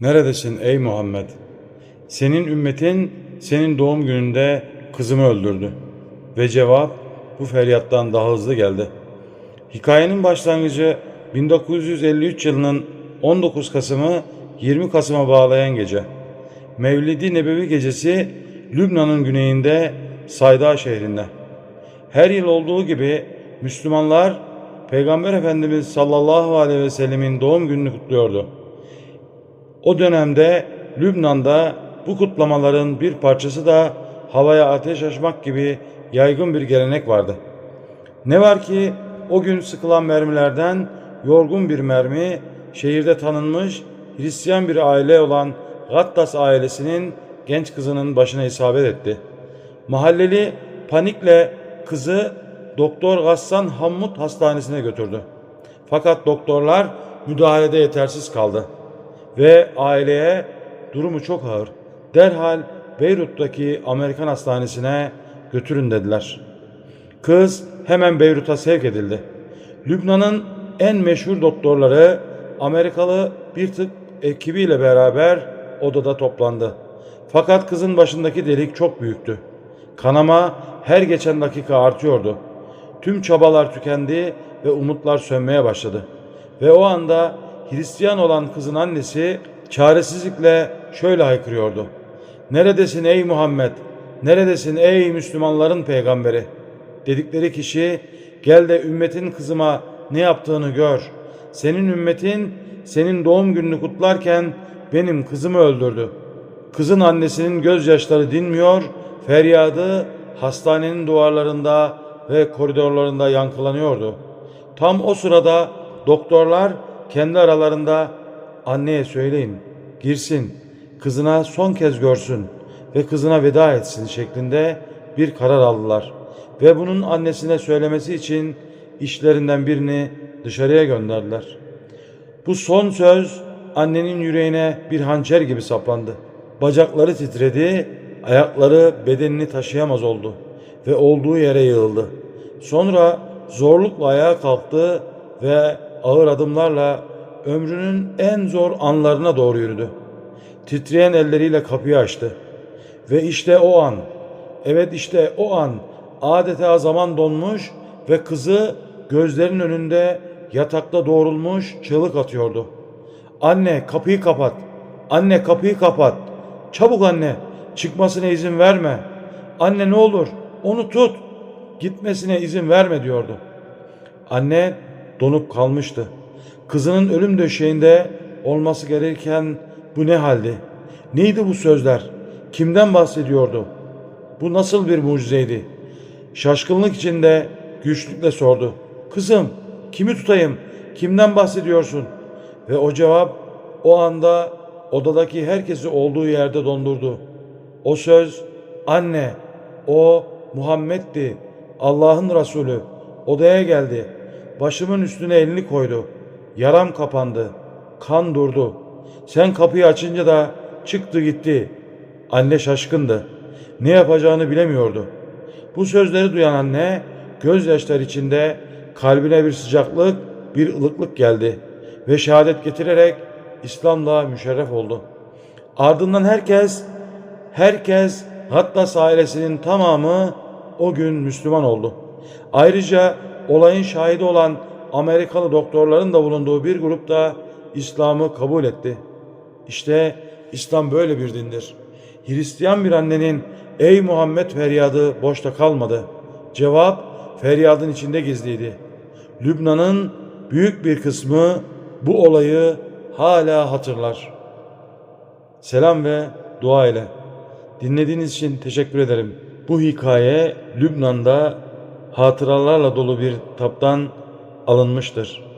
Neredesin ey Muhammed? Senin ümmetin senin doğum gününde kızımı öldürdü. Ve cevap bu feryattan daha hızlı geldi. Hikayenin başlangıcı 1953 yılının 19 Kasım'ı 20 Kasım'a bağlayan gece. Mevlidi Nebevi gecesi Lübnan'ın güneyinde Sayda şehrinde. Her yıl olduğu gibi Müslümanlar Peygamber Efendimiz sallallahu aleyhi ve sellemin doğum gününü kutluyordu. O dönemde Lübnan'da bu kutlamaların bir parçası da havaya ateş açmak gibi yaygın bir gelenek vardı. Ne var ki o gün sıkılan mermilerden yorgun bir mermi şehirde tanınmış Hristiyan bir aile olan Gattas ailesinin genç kızının başına isabet etti. Mahalleli panikle kızı Doktor Gassan Hammut Hastanesi'ne götürdü. Fakat doktorlar müdahalede yetersiz kaldı ve aileye durumu çok ağır. Derhal Beyrut'taki Amerikan hastanesine götürün dediler. Kız hemen Beyrut'a sevk edildi. Lübnan'ın en meşhur doktorları Amerikalı bir tık ekibiyle beraber odada toplandı. Fakat kızın başındaki delik çok büyüktü. Kanama her geçen dakika artıyordu. Tüm çabalar tükendi ve umutlar sönmeye başladı. Ve o anda Hristiyan olan kızın annesi çaresizlikle şöyle haykırıyordu. Neredesin ey Muhammed? Neredesin ey Müslümanların peygamberi? Dedikleri kişi gel de ümmetin kızıma ne yaptığını gör. Senin ümmetin senin doğum gününü kutlarken benim kızımı öldürdü. Kızın annesinin gözyaşları dinmiyor, feryadı hastanenin duvarlarında ve koridorlarında yankılanıyordu. Tam o sırada doktorlar kendi aralarında anneye söyleyin, girsin, kızına son kez görsün ve kızına veda etsin şeklinde bir karar aldılar. Ve bunun annesine söylemesi için işlerinden birini dışarıya gönderdiler. Bu son söz annenin yüreğine bir hançer gibi saplandı. Bacakları titredi, ayakları bedenini taşıyamaz oldu ve olduğu yere yığıldı. Sonra zorlukla ayağa kalktı ve ağır adımlarla ömrünün en zor anlarına doğru yürüdü. Titreyen elleriyle kapıyı açtı. Ve işte o an, evet işte o an adeta zaman donmuş ve kızı gözlerinin önünde yatakta doğrulmuş çığlık atıyordu. Anne kapıyı kapat. Anne kapıyı kapat. Çabuk anne. Çıkmasına izin verme. Anne ne olur onu tut. Gitmesine izin verme diyordu. Anne donup kalmıştı. Kızının ölüm döşeğinde olması gereken bu ne haldi? Neydi bu sözler? Kimden bahsediyordu? Bu nasıl bir mucizeydi? Şaşkınlık içinde güçlükle sordu. Kızım kimi tutayım? Kimden bahsediyorsun? Ve o cevap o anda odadaki herkesi olduğu yerde dondurdu. O söz anne o Muhammed'di Allah'ın Resulü odaya geldi. Başımın üstüne elini koydu. Yaram kapandı. Kan durdu. Sen kapıyı açınca da çıktı gitti. Anne şaşkındı. Ne yapacağını bilemiyordu. Bu sözleri duyan anne gözyaşlar içinde kalbine bir sıcaklık, bir ılıklık geldi ve şehadet getirerek İslam'la müşerref oldu. Ardından herkes, herkes Gattas ailesinin tamamı o gün Müslüman oldu. Ayrıca olayın şahidi olan Amerikalı doktorların da bulunduğu bir grup da İslam'ı kabul etti. İşte İslam böyle bir dindir. Hristiyan bir annenin ey Muhammed feryadı boşta kalmadı. Cevap feryadın içinde gizliydi. Lübnan'ın büyük bir kısmı bu olayı hala hatırlar. Selam ve dua ile. Dinlediğiniz için teşekkür ederim. Bu hikaye Lübnan'da hatıralarla dolu bir kitaptan alınmıştır.